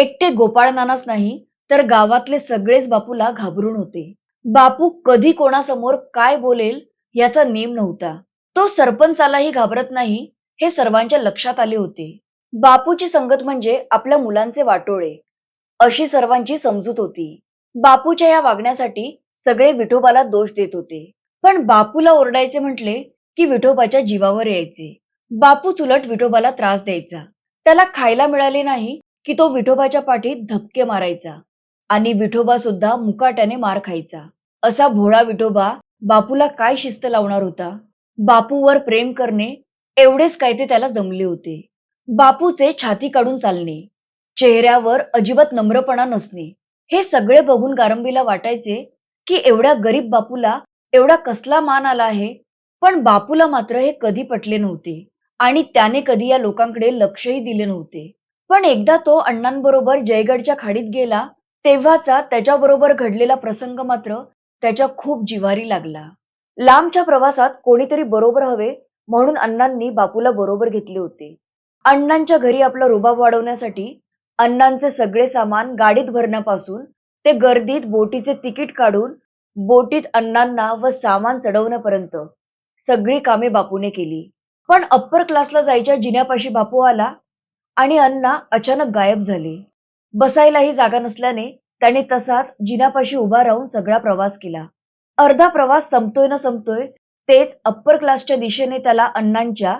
एकटे गोपाळनानाच नाही तर गावातले सगळेच बापूला घाबरून होते. बापू कधी कोणासमोर काय बोलेल याचा नेम नव्हता. तो सरपंचालाही घाबरत नाही हे सर्वांच्या लक्षात आले होते. बापूची संगत म्हणजे आपल्या मुलांचे वाटोळे. अशी सर्वांची समजूत होती. बापूच्या या वागण्यासाठी सगळे विठोबाला दोष देत होते. पण बापूला ओरडायचे म्हटले की विठोबाच्या जीवावर यायचे. बापू चुलट विठोबाला त्रास द्यायचा. त्याला खायला मिळाले नाही की तो विठोबाच्या पाठीत धपके मारायचा आणि विठोबा सुद्धा मुकाट्याने मार खायचा. असा भोळा विठोबा बापूला काय शिस्त लावणार होता? बापूवर प्रेम करणे एवढेच काय ते त्याला जमले होते. बापूचे छाती काढून चालणे चेहऱ्यावर अजिबात नम्रपणा नसणे हे सगळे बघून गारंबीला वाटायचे की एवढ्या गरीब बापूला एवढा कसला मान आला आहे? पण बापूला मात्र हे कधी पटले नव्हते आणि त्याने कधी या लोकांकडे लक्षही दिले नव्हते. पण एकदा तो अण्णांबरोबर जयगडच्या खाडीत गेला तेव्हाचा त्याच्याबरोबर घडलेला प्रसंग मात्र त्याच्या खूप जिवारी लागला. लांबच्या प्रवासात कोणीतरी बरोबर हवे म्हणून अण्णांनी बापूला बरोबर घेतले होते. अण्णांच्या घरी आपला रुबाब वाढवण्यासाठी अण्णांचे सगळे सामान गाडीत भरण्यापासून ते गर्दीत बोटीचे तिकीट काढून बोटीत अण्णांना व सामान चढवण्यापर्यंत सगळी कामे बापूने केली. पण अप्पर क्लासला जायच्या जिन्यापाशी बापू आला आणि अण्णा अचानक गायब झाले. बसायलाही जागा नसल्याने त्याने तसाच जिन्यापाशी उभा राहून सगळा प्रवास केला. अर्धा प्रवास संपतोय ना संपतोय तेच अप्पर क्लासच्या दिशेने त्याला अण्णांच्या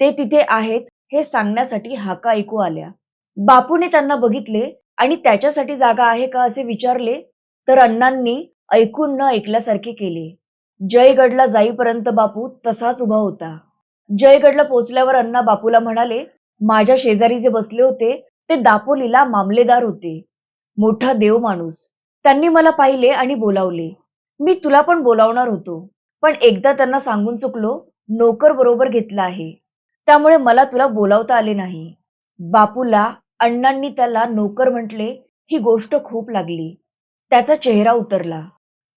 ते तिथे आहेत हे सांगण्यासाठी हाका ऐकू आल्या. बापूने त्यांना बघितले आणि त्याच्यासाठी जागा आहे का असे विचारले तर अण्णांनी ऐकून न ऐकल्यासारखे केले. जयगडला जाईपर्यंत बापू तसाच उभा होता. जयगडला पोचल्यावर अण्णा बापूला म्हणाले माझ्या शेजारी जे बसले होते ते दापोलीला मामलेदार होते. मोठा देव माणूस. त्यांनी मला पाहिले आणि बोलावले. मी तुला पण बोलावणार होतो. पण एकदा त्यांना सांगून चुकलो नोकर बरोबर घेतला आहे. त्यामुळे मला तुला बोलावता आले नाही. बापूला अण्णांनी त्याला नोकर म्हटले ही गोष्ट खूप लागली. त्याचा चेहरा उतरला.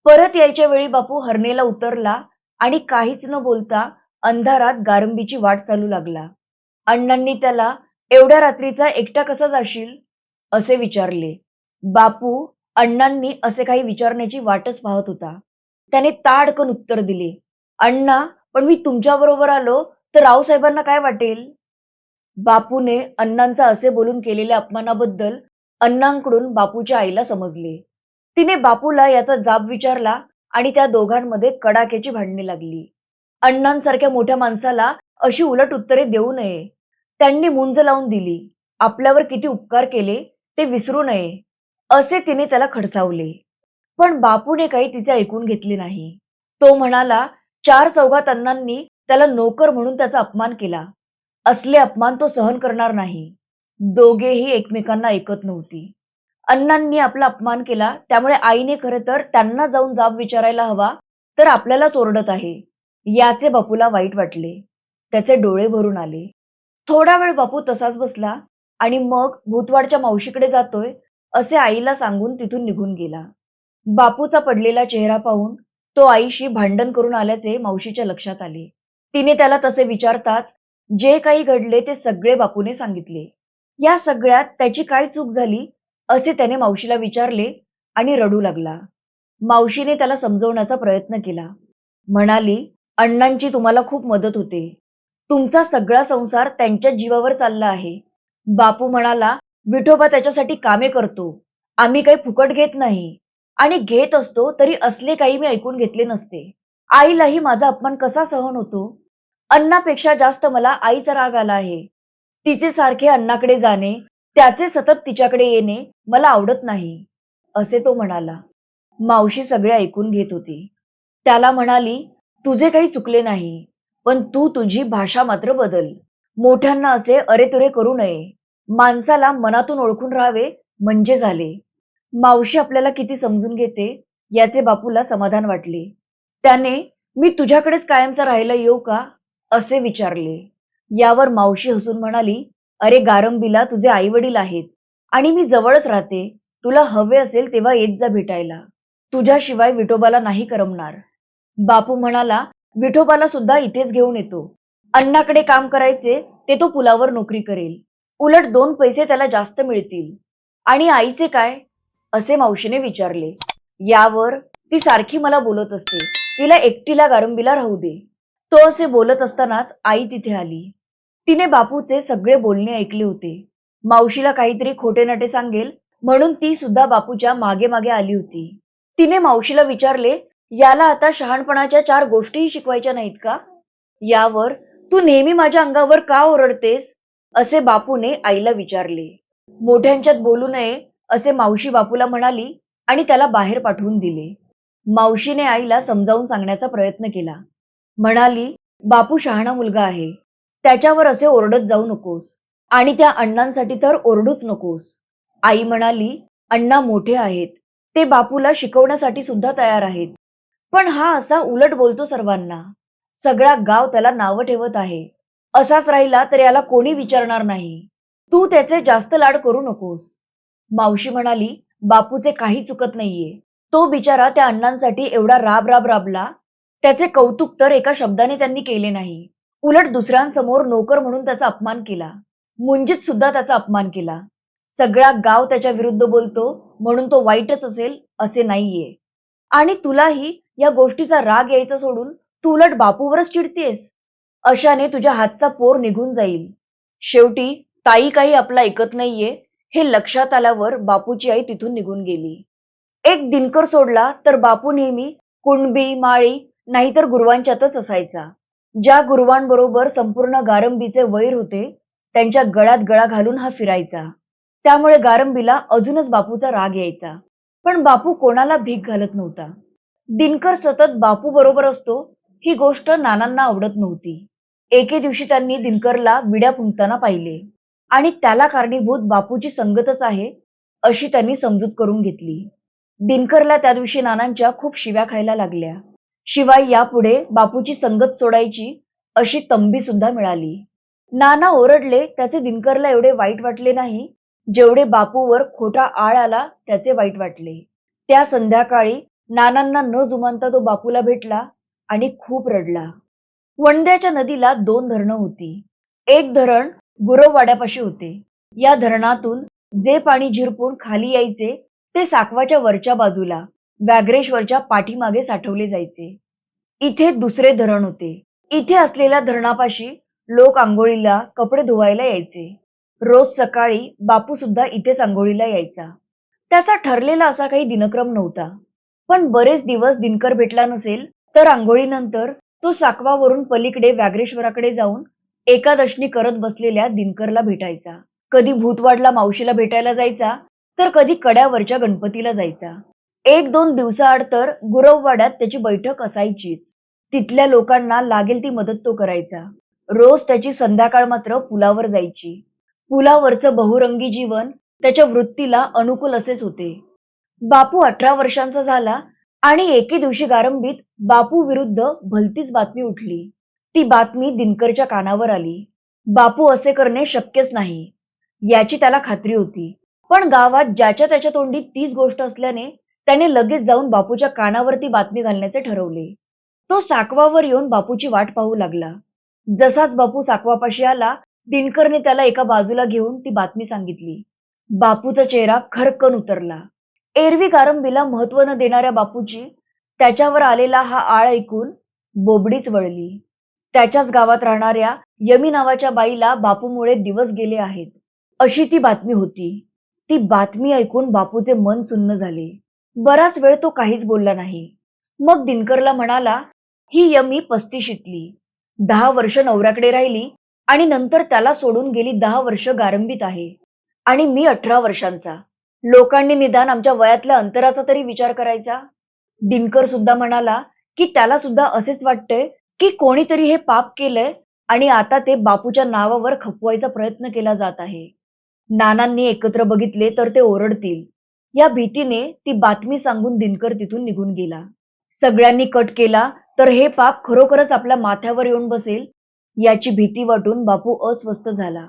परत यायच्या वेळी बापू हरणेला उतरला आणि काहीच न बोलता अंधारात गारंबीची वाट चालू लागला. अण्णांनी त्याला एवढ्या रात्रीचा एकटा कसा जाशील? असे विचारले. बापू अण्णांनी असे काही विचारण्याची वाटच पाहत होता. त्याने ताडकन उत्तर दिले अण्णा पण मी तुमच्या बरोबर आलो तर रावसाहेबांना काय वाटेल? बापूने अण्णांचा असे बोलून केलेल्या अपमानाबद्दल अण्णांकडून बापूच्या आईला समजले. तिने बापूला याचा जाब विचारला आणि त्या दोघांमध्ये कडाक्याची भांडणी लागली. अण्णांसारख्या मोठ्या माणसाला अशी उलट उत्तरे देऊ नये. त्यांनी मुंज लावून दिली. आपल्यावर किती उपकार केले ते विसरू नये असे तिने त्याला खडसावले. पण बापूने काही तिचे ऐकून घेतले नाही. तो म्हणाला चार चौघात अण्णांनी त्याला नोकर म्हणून त्याचा अपमान केला. असले अपमान तो सहन करणार नाही. दोघेही एकमेकांना ऐकत नव्हती. अण्णांनी आपला अपमान केला त्यामुळे आईने खरं तर त्यांना जाऊन जाब विचारायला हवा तर आपल्यालाच ओरडत आहे याचे बापूला वाईट वाटले. त्याचे डोळे भरून आले. थोडा वेळ बापू तसाच बसला आणि मग भूतवाडच्या मावशीकडे जातोय असे आईला सांगून तिथून निघून गेला. बापूचा पडलेला चेहरा पाहून तो आईशी भांडण करून आल्याचे मावशीच्या लक्षात आले. तिने त्याला तसे विचारताच जे काही घडले ते सगळे बापूने सांगितले. या सगळ्यात त्याची काय चूक झाली असे त्याने मावशीला विचारले आणि रडू लागला. मावशीने त्याला समजवण्याचा प्रयत्न केला. म्हणाली अण्णांची तुम्हाला खूप मदत होते. तुमचा सगळा संसार त्यांच्या जीवावर चालला आहे. बापू म्हणाला विठोबा त्याच्यासाठी कामे करतो. आम्ही काही फुकट घेत नाही. आणि घेत असतो तरी असले काही मी ऐकून घेतले नसते. आईलाही माझा अपमान कसा सहन होतो? अण्णापेक्षा जास्त मला आईचा राग आला आहे. तिचे सारखे अण्णाकडे जाणे त्याचे सतत तिच्याकडे येणे मला आवडत नाही असे तो म्हणाला. मावशी सगळे ऐकून घेत होती. त्याला म्हणाली तुझे काही चुकले नाही. पण तू तुझी भाषा मात्र बदल. मोठ्यांना असे अरेतुरे करू नये. माणसाला मनातून ओळखून राहावे म्हणजे झाले. मावशी आपल्याला किती समजून घेते याचे बापूला समाधान वाटले. त्याने मी तुझ्याकडेच कायमचा राहायला येऊ का? असे विचारले. यावर मावशी हसून म्हणाली अरे गारंबीला तुझे आई वडील आहेत आणि मी जवळच राहते. तुला हवे असेल तेव्हा येत जा भेटायला. तुझ्याशिवाय विठोबाला नाही करमणार. बापू म्हणाला विठोबाला सुद्धा इथेच घेऊन येतो. अण्णाकडे काम करायचे ते तो पुलावर नोकरी करेल. उलट दोन पैसे त्याला जास्त मिळतील. आणि आईचे काय? असे मावशीने विचारले. यावर ती सारखी मला बोलत असते. तिला एकटीला गारंबीला राहू दे. तो असे बोलत असतानाच आई तिथे आली. तिने बापूचे सगळे बोलणे ऐकले होते. मावशीला काहीतरी खोटे नाटे सांगेल म्हणून ती सुद्धा बापूच्या मागे मागे आली होती. तिने मावशीला विचारले याला आता शहाणपणाच्या चार गोष्टीही शिकवायच्या नाहीत का? यावर तू नेहमी माझ्या अंगावर का ओरडतेस? असे बापूने आईला विचारले. मोठ्यांच्यात बोलू नये असे मावशी बापूला म्हणाली आणि त्याला बाहेर पाठवून दिले. मावशीने आईला समजावून सांगण्याचा प्रयत्न केला. म्हणाली बापू शहाणा मुलगा आहे. त्याच्यावर असे ओरडत जाऊ नकोस आणि त्या अण्णांसाठी तर ओरडूच नकोस. आई म्हणाली अण्णा मोठे आहेत. ते बापूला शिकवण्यासाठी सुद्धा तयार आहेत. पण हा असा उलट बोलतो सर्वांना. सगळा गाव त्याला नावं ठेवत आहे. असाच राहिला तर याला कोणी विचारणार नाही. तू त्याचे जास्त लाड करू नकोस. मावशी म्हणाली बापूचे काही चुकत नाहीये. तो बिचारा त्या अण्णांसाठी एवढा राब राब राबला. त्याचे कौतुक तर एका शब्दाने त्यांनी केले नाही. उलट दुसऱ्यांसमोर नोकर म्हणून त्याचा अपमान केला. मुंजीत सुद्धा त्याचा अपमान केला. सगळा गाव त्याच्या विरुद्ध बोलतो म्हणून तो वाईटच असेल असे नाहीये. आणि तुलाही या गोष्टीचा राग यायचा सोडून तू उलट बापूवरच चिडतेस अशाने तुझ्या हातचा पोर निघून जाईल. शेवटी ताई काही आपला ऐकत नाहीये हे लक्षात आल्यावर बापूची आई तिथून निघून गेली. एक दिनकर सोडला तर बापू नेहमी कुणबी माळी नाहीतर गुरुवांच्यातच असायचा. ज्या गुरुवांबरोबर संपूर्ण गारंबीचे वैर होते त्यांच्या गळ्यात गळा घालून हा फिरायचा. त्यामुळे गारंबीला अजूनच बापूचा राग यायचा. पण बापू कोणाला भीक घालत नव्हता. दिनकर सतत बापू बरोबर असतो ही गोष्ट नानांना आवडत नव्हती. एके दिवशी त्यांनी दिनकरला विड्या पुंगताना पाहिले. आणि त्याला कारणीभूत बापूची संगतच आहे अशी त्यांनी समजूत करून घेतली. दिनकरला त्या दिवशी नानांच्या खूप शिव्या खायला लागल्या. शिवाय यापुढे बापूची संगत सोडायची अशी तंबी सुद्धा मिळाली. नाना ओरडले त्याचे दिनकरला एवढे वाईट वाटले नाही जेवढे बापूवर खोटा आळ आला त्याचे वाईट वाटले. त्या संध्याकाळी नानांना न जुमानता तो बापूला भेटला आणि खूप रडला. वणद्याच्या नदीला दोन धरणं होती. एक धरण गुरववाड्यापाशी होते. या धरणातून जे पाणी झिरपून खाली यायचे ते साकवाच्या वरच्या बाजूला व्याघ्रेश्वरच्या पाठीमागे साठवले जायचे. इथे दुसरे धरण होते. इथे असलेल्या धरणापाशी लोक आंघोळीला कपडे धुवायला यायचे. रोज सकाळी बापू सुद्धा इथेच आंघोळीला यायचा. त्याचा ठरलेला असा काही दिनक्रम नव्हता. पण बरेच दिवस दिनकर भेटला नसेल तर आंघोळीनंतर तो साकवावरून पलीकडे व्याघ्रेश्वराकडे जाऊन एकादशनी करत बसलेल्या दिनकरला भेटायचा. कधी भूतवाडला मावशीला भेटायला जायचा तर कधी कड्यावरच्या गणपतीला जायचा. एक दोन दिवसाआड तर गुरववाड्यात त्याची बैठक असायचीच. तिथल्या लोकांना लागेल ती मदत तो करायचा. रोज त्याची संध्याकाळ मात्र पुलावर जायची. पुलावरचं बहुरंगी जीवन त्याच्या वृत्तीला अनुकूल असेच होते. बापू अठरा वर्षांचा झाला आणि एके दिवशी गारंबीत बापू विरुद्ध भलतीच बातमी उठली. ती बातमी दिनकरच्या कानावर आली. बापू असे करणे शक्यच नाही याची त्याला खात्री होती. पण गावात ज्याच्या त्याच्या तोंडी तीच गोष्ट असल्याने त्याने लगेच जाऊन बापूच्या कानावरती बातमी घालण्याचे ठरवले. तो साकवावर येऊन बापूची वाट पाहू लागला. जसाच बापू साकवापाशी आला दिनकरने त्याला एका बाजूला घेऊन ती बातमी सांगितली. बापूचा चेहरा खरकन उतरला. एरवी गारंबीला महत्त्व न देणाऱ्या बापूची त्याच्यावर आलेला हा आळ ऐकून बोबडीच वळली. त्याच्याच गावात राहणाऱ्या यमी नावाच्या बाईला बापूमुळे दिवस गेले आहेत. अशी ती बातमी होती. ती बातमी ऐकून बापूचे मन सुन्न झाले. बराच वेळ तो काहीच बोलला नाही. मग दिनकरला म्हणाला ही यमी पस्तीशीतली दहा वर्ष नवऱ्याकडे राहिली आणि नंतर त्याला सोडून गेली दहा वर्ष गारंबीत आहे. आणि मी अठरा वर्षांचा. लोकांनी निदान आमच्या वयातल्या अंतराचा तरी विचार करायचा. दिनकर सुद्धा म्हणाला की त्याला सुद्धा असेच वाटतंय की कोणीतरी हे पाप केलंय आणि आता ते बापूच्या नावावर खपवायचा प्रयत्न केला जात आहे. नानांनी एकत्र बघितले तर ते ओरडतील. या भीतीने ती बातमी सांगून दिनकर तिथून निघून गेला. सगळ्यांनी कट केला तर हे पाप खरोखरच आपल्या माथ्यावर येऊन बसेल याची भीती वाटून बापू अस्वस्थ झाला.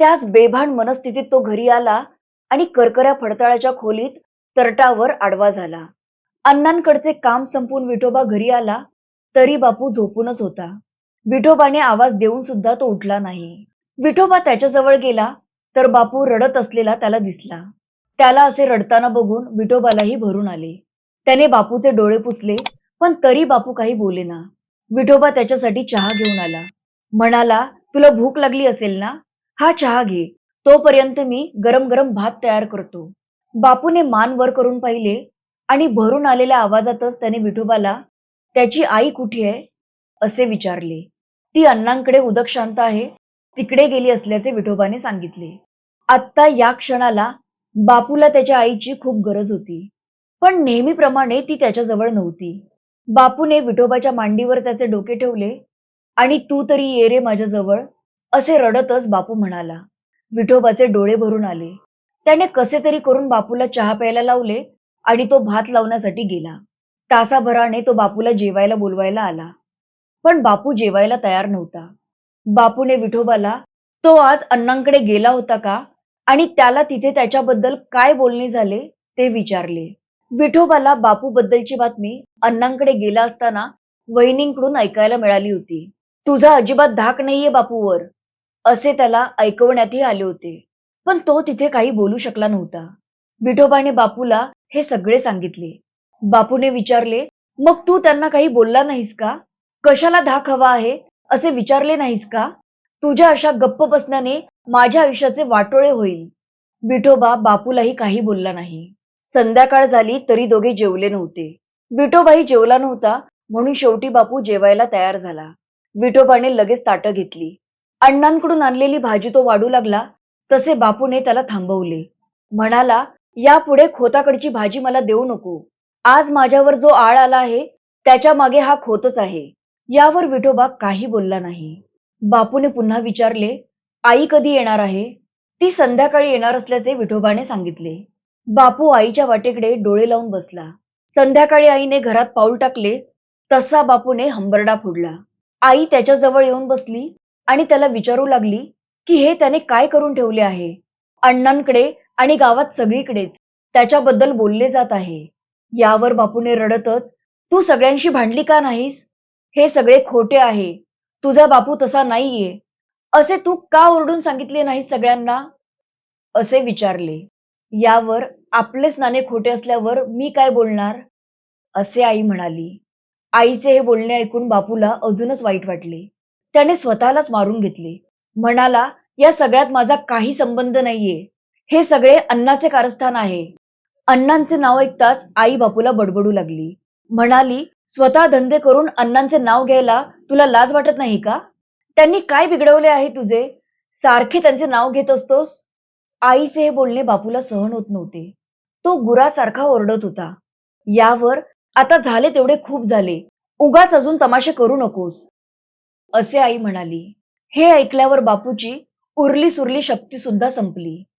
त्याच बेभान मनस्थितीत तो घरी आला आणि करकऱ्या फडताळाच्या खोलीत तरटावर आडवा झाला. अण्णांकडचे काम संपून विठोबा घरी आला तरी बापू झोपूनच होता. विठोबाने आवाज देऊन सुद्धा तो उठला नाही. विठोबा त्याच्याजवळ गेला तर बापू रडत असलेला त्याला दिसला. त्याला असे रडताना बघून विठोबालाही भरून आले. त्याने बापूचे डोळे पुसले पण तरी बापू काही बोलेना. विठोबा त्याच्यासाठी चहा घेऊन आला. म्हणाला तुला भूक लागली असेल ना? हा चहा घे. तोपर्यंत मी गरम गरम भात तयार करतो. बापूने मान वर करून पाहिले आणि भरून आलेल्या आवाजातच त्याने विठोबाला त्याची आई कुठे आहे? असे विचारले. ती अण्णांकडे उदक शांत आहे तिकडे गेली असल्याचे विठोबाने सांगितले. आत्ता या क्षणाला बापूला त्याच्या आईची खूप गरज होती पण नेहमीप्रमाणे ती त्याच्याजवळ नव्हती. बापूने विठोबाच्या मांडीवर त्याचे डोके ठेवले आणि तू तरी ये रे माझ्याजवळ असे रडतच बापू म्हणाला. विठोबाचे डोळे भरून आले. त्याने कसे तरी करून बापूला चहा प्यायला लावले आणि तो भात लावण्यासाठी गेला. तासाभराने तो बापूला जेवायला बोलवायला आला. पण बापू जेवायला तयार नव्हता. बापूने विठोबाला तो आज अण्णांकडे गेला होता का? आणि त्याला तिथे त्याच्याबद्दल काय बोलणे झाले? ते विचारले. विठोबाला बापू बद्दलची बातमी अण्णांकडे गेला असताना वहिनींकडून ऐकायला मिळाली होती. तुझा अजिबात धाक नाहीये बापूवर. असे त्याला ऐकवण्यातही आले होते. पण तो तिथे काही बोलू शकला नव्हता. विठोबाने बापूला हे सगळे सांगितले. बापूने विचारले मग तू त्यांना काही बोलला नाहीस का? कशाला धाक हवा आहे? असे विचारले नाहीस का? तुझ्या अशा गप्प बसण्याने माझ्या आयुष्याचे वाटोळे होईल. विठोबा बापूलाही काही बोलला नाही. संध्याकाळ झाली तरी दोघे जेवले नव्हते. विठोबाही जेवला नव्हता म्हणून शेवटी बापू जेवायला तयार झाला. विठोबाने लगेच ताटं घेतली. अण्णांकडून आणलेली भाजी तो वाढू लागला तसे बापूने त्याला थांबवले. म्हणाला यापुढे खोताकडची भाजी मला देऊ नको. आज माझ्यावर जो आळ आला आहे त्याच्यामागे हा खोतच आहे. यावर विठोबा काही बोलला नाही. बापूने पुन्हा विचारले आई कधी येणार आहे? ती संध्याकाळी येणार असल्याचे विठोबाने सांगितले. बापू आईच्या वाटेकडे डोळे लावून बसला. संध्याकाळी आईने घरात पाऊल टाकले तसा बापूने हंबरडा फोडला. आई त्याच्याजवळ येऊन बसली आणि त्याला विचारू लागली की हे त्याने काय करून ठेवले आहे? अण्णांकडे आणि गावात सगळीकडेच त्याच्याबद्दल बोलले जात आहे. यावर बापूने रडतच तू सगळ्यांशी भांडली का नाहीस? हे सगळे खोटे आहे. तुझा बापू तसा नाहीये. असे तू का ओरडून सांगितले नाहीस सगळ्यांना? असे विचारले. यावर आपलेच नाणे खोटे असल्यावर मी काय बोलणार? असे आई म्हणाली. आईचे हे बोलणे ऐकून बापूला अजूनच वाईट वाटले. त्याने स्वतःलाच मारून घेतले. म्हणाला या सगळ्यात माझा काही संबंध नाहीये. हे सगळे अण्णाचे कारस्थान आहे. अण्णांचे नाव ऐकताच आई बापूला बडबडू लागली. म्हणाली स्वतः धंदे करून अण्णांचे नाव घ्यायला तुला लाज वाटत नाही का? त्यांनी काय बिघडवले आहे तुझे? सारखे त्यांचे नाव घेत असतोस? आईचे हे बोलणे बापूला सहन होत नव्हते. तो गुरासारखा ओरडत होता. यावर आता झाले तेवढे खूप झाले. उगाच अजून तमाशे करू नकोस. असे आई म्हणाली. हे ऐकल्यावर बापूची उरली सुरली शक्ती सुद्धा संपली.